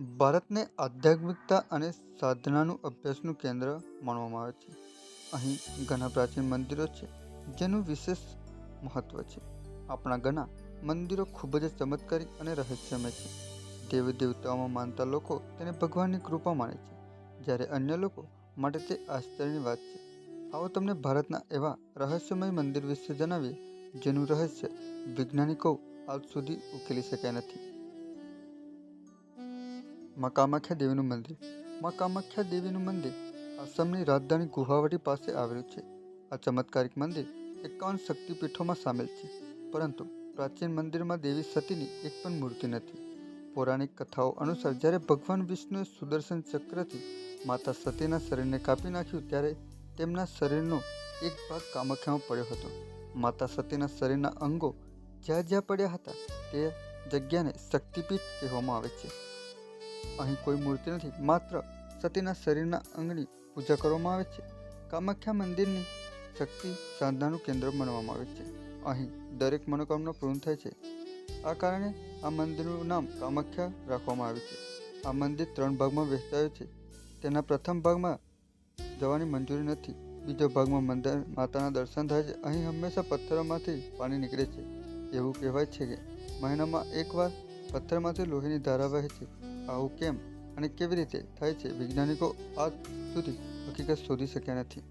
ભારતને આધ્યાત્મિકતા અને સાધનાનું અભ્યાસનું કેન્દ્ર માનવામાં આવે છે. અહીં ઘણા પ્રાચીન મંદિરો છે જેનું વિશેષ મહત્વ છે. આપણા ઘણા મંદિરો ખૂબ જ ચમત્કારિક અને રહસ્યમય છે. દેવી-દેવતાઓમાં માનતા લોકો તેને ભગવાનની કૃપા માને છે, જ્યારે અન્ય લોકો માટે તે આશ્ચર્યની વાત છે. આવો તમને ભારતના એવા રહસ્યમય મંદિર વિશે જણાવીએ જેનું રહસ્ય વૈજ્ઞાનિકો આજ સુધી ઉકેલી શક્યા નથી. મા કામાખ્યા દેવીનું મંદિર મા કામાખ્યા દેવીનું મંદિર આસામની રાજધાની ગુવાહાટી પાસે આવેલું છે. આ ચમત્કારિક મંદિર એકાવન શક્તિપીઠોમાં સામેલ છે. પરંતુ પ્રાચીન મંદિરમાં દેવી સતીની એક પણ મૂર્તિ નથી. પૌરાણિક કથાઓ અનુસાર જ્યારે ભગવાન વિષ્ણુએ સુદર્શન ચક્રથી માતા સતીના શરીરને કાપી નાખ્યું ત્યારે તેમના શરીરનો એક ભાગ કામાખ્યામાં પડ્યો હતો. માતા સતીના શરીરના અંગો જ્યાં જ્યાં પડ્યા હતા તે જગ્યાને શક્તિપીઠ કહેવામાં આવે છે. અહીં કોઈ મૂર્તિ નથી, માત્ર સતીના શરીરના અંગની પૂજા કરવામાં આવે છે. કામાખ્યા મંદિરની શક્તિ સાધનાનું કેન્દ્ર માનવામાં આવે છે. અહીં દરેક મનોકામના પૂર્ણ થાય છે. આ કારણે આ મંદિરનું નામ કામાખ્યા રાખવામાં આવ્યું છે. આ મંદિર ત્રણ ભાગમાં વહેંચાયું છે. તેના પ્રથમ ભાગમાં જવાની મંજૂરી નથી. બીજો ભાગમાં મંદિર માતાના દર્શન થાય છે. અહીં હંમેશા પથ્થરમાંથી પાણી નીકળે છે. એવું કહેવાય છે કે મહિનામાં એકવાર પથ્થરમાંથી લોહીની ધારા વહે છે. આવું કેમ અને કેવી રીતે થાય છે વૈજ્ઞાનિકો આજ સુધી હકીકત શોધી શક્યા નથી.